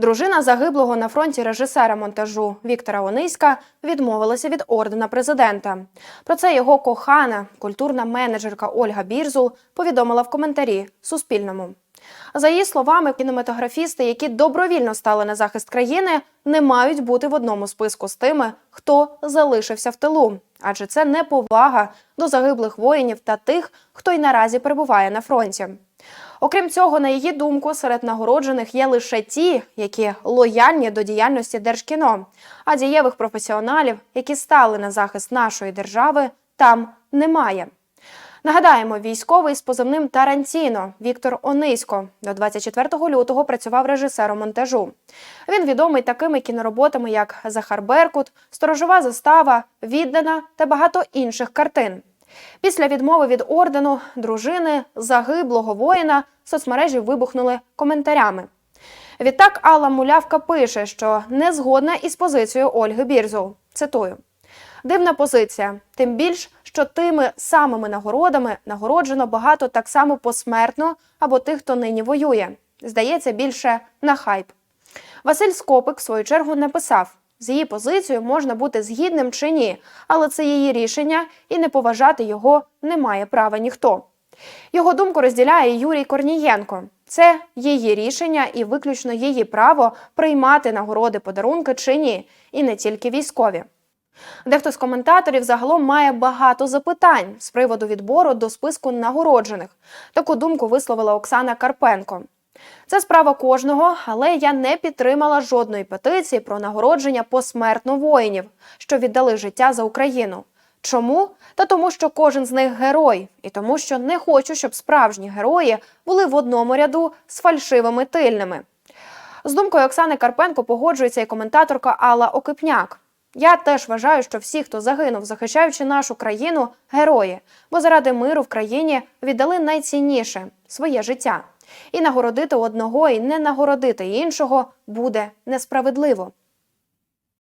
Дружина загиблого на фронті режисера монтажу Віктора Ониська відмовилася від ордена президента. Про це його кохана, культурна менеджерка Ольга Бірзул повідомила в коментарі Суспільному. За її словами, кінематографісти, які добровільно стали на захист країни, не мають бути в одному списку з тими, хто залишився в тилу, адже це неповага до загиблих воїнів та тих, хто й наразі перебуває на фронті. Окрім цього, на її думку, серед нагороджених є лише ті, які лояльні до діяльності Держкіно, а дієвих професіоналів, які стали на захист нашої держави, там немає. Нагадаємо, військовий з позивним Тарантіно Віктор Онисько до 24 лютого працював режисером монтажу. Він відомий такими кінороботами, як Захар Беркут, Сторожова застава, Віддана та багато інших картин. Після відмови від ордену дружини загиблого воїна соцмережі вибухнули коментарями. Відтак Алла Мулявка пише, що не згодна із позицією Ольги Бірзул. Цитую. Дивна позиція, тим більш, що тими самими нагородами нагороджено багато так само посмертно або тих, хто нині воює. Здається, більше на хайп. Василь Скопик, в свою чергу, написав: з її позицією можна бути згідним чи ні, але це її рішення, і не поважати його не має права ніхто. Його думку розділяє Юрій Корнієнко. Це її рішення і виключно її право приймати нагороди подарунки чи ні, і не тільки військові. Дехто з коментаторів загалом має багато запитань з приводу відбору до списку нагороджених. Таку думку висловила Оксана Карпенко. Це справа кожного, але я не підтримала жодної петиції про нагородження посмертно воїнів, що віддали життя за Україну. Чому? Та тому, що кожен з них герой, і тому, що не хочу, щоб справжні герої були в одному ряду з фальшивими тильними. З думкою Оксани Карпенко погоджується і коментаторка Алла Окипняк. Я теж вважаю, що всі, хто загинув, захищаючи нашу країну, герої, бо заради миру в країні віддали найцінніше своє життя. І нагородити одного і не нагородити іншого буде несправедливо.